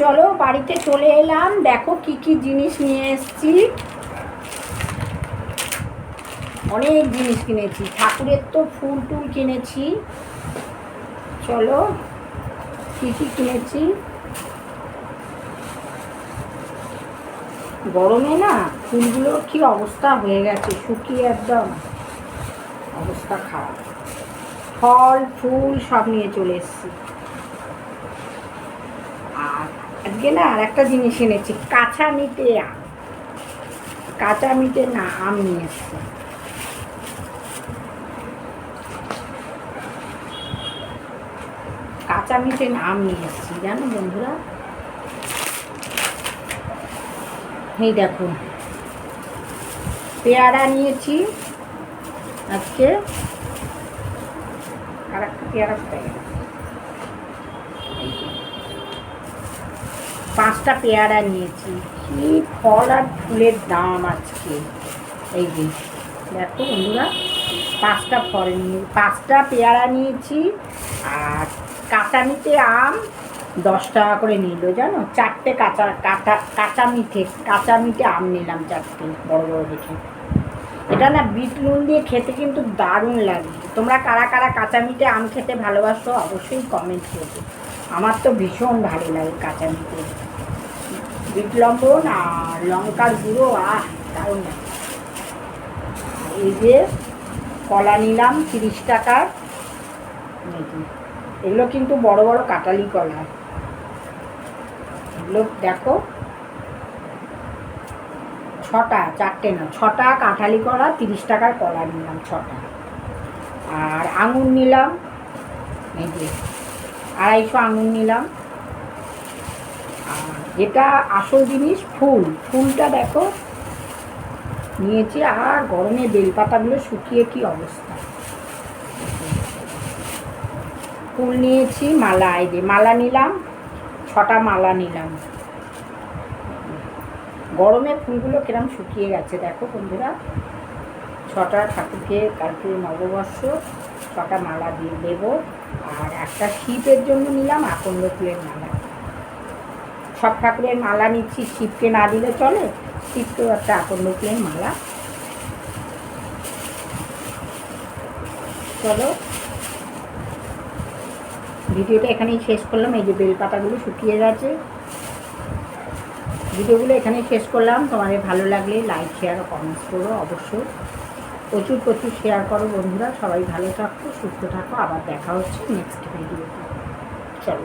চলো বাড়িতে চলে এলাম। দেখো কি কি জিনিস নিয়ে এসেছি। অনেক জিনিস কিনেছি। ঠাকুরের তো ফুল টুল কিনেছি। চলো কি কি কিনেছি? গরমে না ফুলগুলোর কি অবস্থা হয়ে গেছে, শুকিয়ে একদম অবস্থা খারাপ। ফল, ফুল সব নিয়ে চলে এসেছি। আর আজকে না আর একটা জিনিস এনেছি, কাঁচা মিটে আম। কাঁচা মিটে না আম নিয়ে এসেছি। কাঁচা মিটে না আম নিয়ে এসেছি, জানো বন্ধুরা? এই দেখো, পেয়ারা নিয়েছি আজকে। আর একটা পেয়ারা কোথায় গেল? এই যে। পাঁচটা পেয়ারা নিয়েছি। কি ফল আর ফুলের দাম আজকে? এই যে, দেখো বন্ধুরা, পাঁচটা ফল নিয়ে, পাঁচটা পেয়ারা নিয়েছি, আর কাঁচা মিঠে আম দশ টাকা করে নিল, জানো? চারটে কাঁচা কাঁচা কাঁচা মিঠে কাঁচা মিঠে আম নিলাম চারটে, বড় বড় দেখে। এটা না বিট নুন দিয়ে খেতে কিন্তু দারুণ লাগে। তোমরা কারা কারা কাঁচা মিঠে আম খেতে ভালোবাসো, অবশ্যই কমেন্ট করবে। আমার তো ভীষণ ভালো লাগে কাঁচা মিঠে। বিট লবণ আর লঙ্কার গুঁড়ো, আহ, দারুণ লাগে। এই যে কলা নিলাম তিরিশ টাকার। এগুলো কিন্তু বড় বড় কাটালি কলা। এগুলো দেখো। ছটা, চারটে না, ছটা কাঁঠালি কলা, তিরিশ টাকার কলা নিলাম, ছটা। আর আঙুর নিলাম, এই আড়াইশো আঙুর নিলাম। আর যেটা আসল জিনিস, ফুল। ফুলটা দেখো, নিয়েছি আর গরমে বেলপাতাগুলো শুকিয়ে কি অবস্থা। ফুল নিয়েছি, মালা, এই যে মালা নিলাম, ছটা মালা নিলাম। গরমে ফুলগুলো কিরম শুকিয়ে গেছে দেখো বন্ধুরা। ছটা ঠাকুরকে, কালকে নববর্ষ। ছটা মালা দিয়ে দেবো। আর একটা শিবের জন্য নিলাম আকন্দ ফুলের মালা। সব ঠাকুরের মালা নিচ্ছি, শিবকে না দিলে চলে, শিবকেও একটা আকন্দ ফুলের মালা। চলো। ভিডিওটা এখানেই শেষ করলাম, এই যে বেলপাতাগুলো শুকিয়ে গেছে। ভিডিওগুলো এখানেই শেষ করলাম। তোমাদের ভালো লাগলে লাইক শেয়ার কমেন্টস করো অবশ্যই। প্রচুর প্রচুর শেয়ার করো বন্ধুরা। সবাই ভালো থাকো, সুস্থ থাকো। আবার দেখা হচ্ছে নেক্সট ভিডিওতে চলো।